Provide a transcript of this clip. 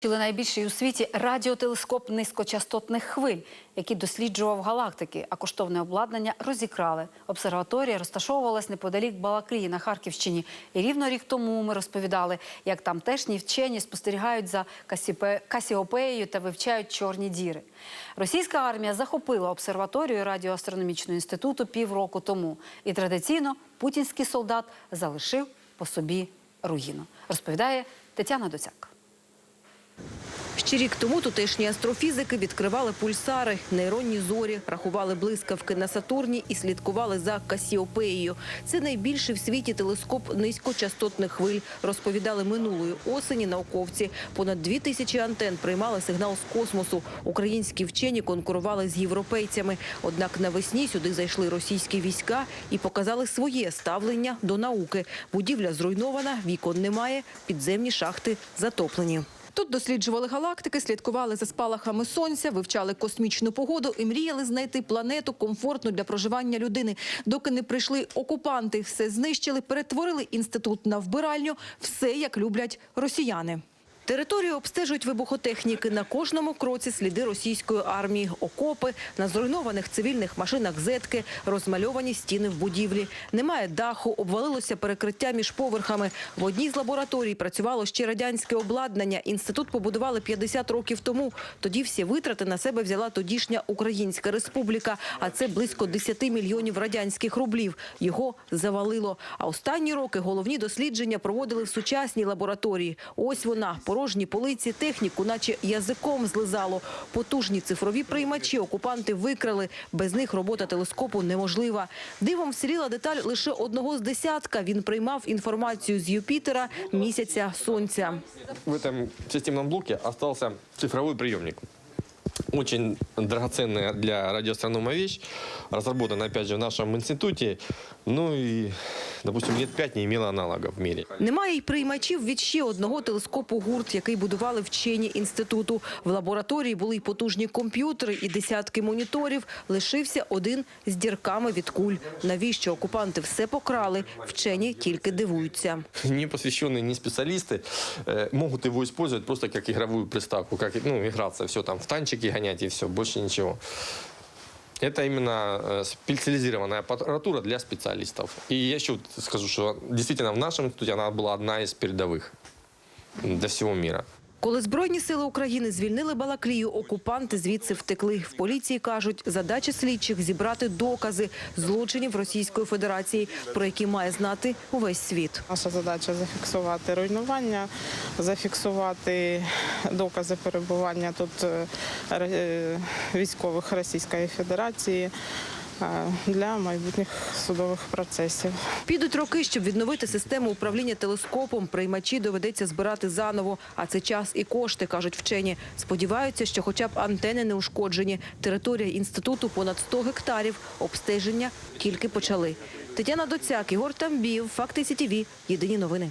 Чи найбільший у світі радіотелескоп низькочастотних хвиль, який досліджував галактики, а коштовне обладнання розікрали. Обсерваторія розташовувалась неподалік Балаклії на Харківщині. І рівно рік тому ми розповідали, як тамтешні вчені спостерігають за Касіопеєю та вивчають чорні діри. Російська армія захопила обсерваторію радіоастрономічного інституту півроку тому. І традиційно путінський солдат залишив по собі руїну. Розповідає Тетяна Доцяк. Ще рік тому тутешні астрофізики відкривали пульсари, нейронні зорі, рахували блискавки на Сатурні і слідкували за Касіопеєю. Це найбільший в світі телескоп низькочастотних хвиль, розповідали минулої осені науковці. Понад дві тисячі антен приймали сигнал з космосу. Українські вчені конкурували з європейцями. Однак навесні сюди зайшли російські війська і показали своє ставлення до науки. Будівля зруйнована, вікон немає, підземні шахти затоплені. Тут досліджували галактики, слідкували за спалахами сонця, вивчали космічну погоду і мріяли знайти планету комфортну для проживання людини. Доки не прийшли окупанти, все знищили, перетворили інститут на вбиральню. Все як люблять росіяни. Територію обстежують вибухотехніки. На кожному кроці сліди російської армії, окопи, на зруйнованих цивільних машинах зетки, розмальовані стіни в будівлі. Немає даху, обвалилося перекриття між поверхами. В одній з лабораторій працювало ще радянське обладнання. Інститут побудували 50 років тому. Тоді всі витрати на себе взяла тодішня Українська республіка, а це близько 10 мільйонів радянських рублів. Його завалило. А останні роки головні дослідження проводили в сучасній лабораторії. Ось вона, порожні полиці, техніку, наче язиком злизало. Потужні цифрові приймачі окупанти викрали. Без них робота телескопу неможлива. Дивом вціліла деталь лише одного з десятка. Він приймав інформацію з Юпітера, місяця, сонця. В цьому системному блоке залишився цифровий приемник Очень драгоценная для радиоастронома вещь, разработана, опять же, в нашем институте. Ну и, допустим, лет пять не имела аналогов в мире. Немає й приймачів від ще одного телескопу гурт, який будували вчені інституту. В лабораторії були й потужні комп'ютери, і десятки моніторів. Лишився один з дірками від куль. Навіщо окупанти все покрали? Вчені тільки дивуються. Не посвященные, не специалисты э, могут его использовать просто как игровую приставку, как ну, играться, все там в танчики гонять и все, больше ничего. Это именно э, специализированная аппаратура для специалистов. И я еще вот скажу, что действительно в нашем институте она была одна из передовых для всего мира. Коли Збройні сили України звільнили Балаклію, окупанти звідси втекли. В поліції кажуть, задача слідчих – зібрати докази злочинів Російської Федерації, про які має знати увесь світ. Наша задача зафіксувати руйнування, зафіксувати докази перебування тут е, е, військових Російської Федерації для майбутніх судових процесів. Підуть роки, щоб відновити систему управління телескопом. Приймачі доведеться збирати заново. А це час і кошти, кажуть вчені. Сподіваються, що хоча б антени не ушкоджені. Територія інституту понад 100 гектарів. Обстеження тільки почали. Тетяна Доцяк, Ігор Тамбів, Факти СІТІВІ. Єдині новини.